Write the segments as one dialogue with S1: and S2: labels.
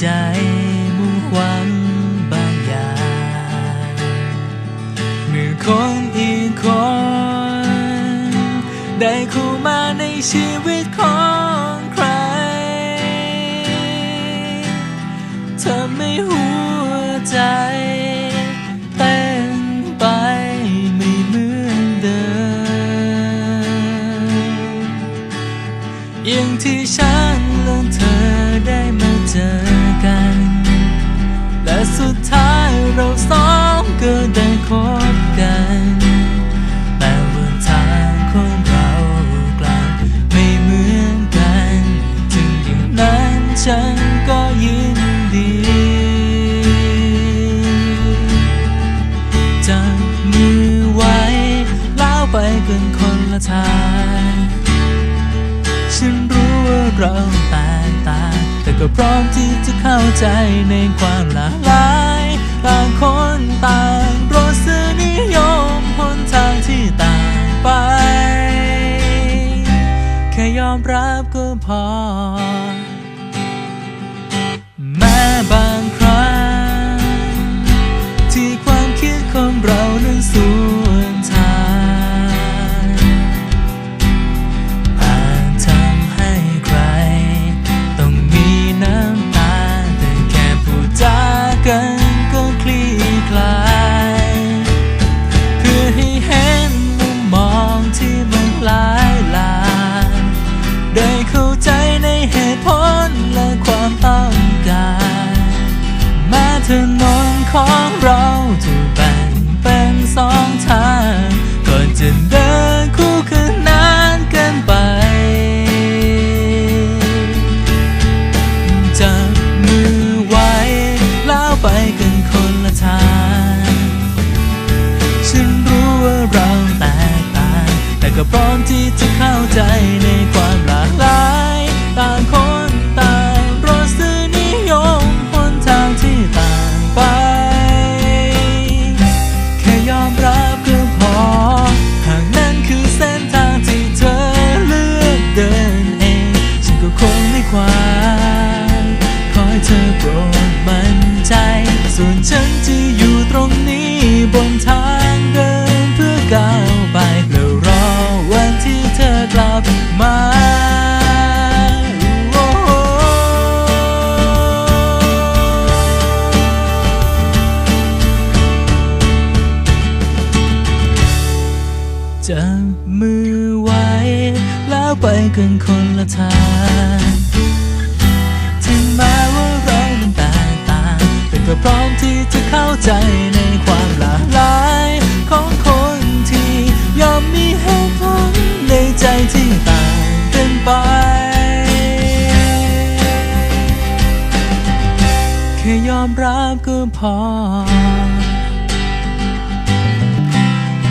S1: ใจมุ่งหวังบางอย่างเมื่อคนอีกคน ได้เข้ามาในชีวิตของใครเธอไม่หัวใจเต้นไปไม่เหมือนเดิมอย่างที่ฉันและเธอได้มาเจอ สุดท้ายเราสองก็ได้คบกัน แต่บนทางของเรากลับไม่เหมือนกัน ถึงอย่างนั้นฉันก็ยินดีจับมือไว้แล้วไปเป็นคนละทาง ฉันรู้ว่าเราแต่ ก็พร้อมที่จะเข้าใจในความหลากหลายต่างคนต่างรสนิยมหนทางที่ต่างไป แค่ยอมรับก็พอ ก็พร้อมที่จะเข้าใจในความหลากหลายต่างคน จับมือไว้ แล้วไปกันคนละทางถึงแม้ว่าเรานั้นแตกต่างแต่ก็พร้อมที่จะเข้าใจในความหลากหลายของคนที่ยอมมีเหตุผลในใจที่ต่างกันไป แค่ยอมรับก็พอ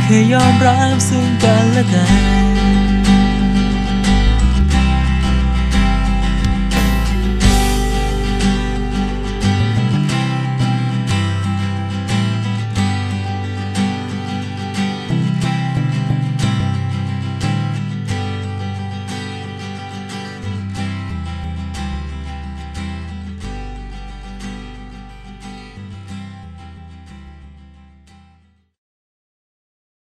S1: แค่ยอมรับซึ่งกันและกัน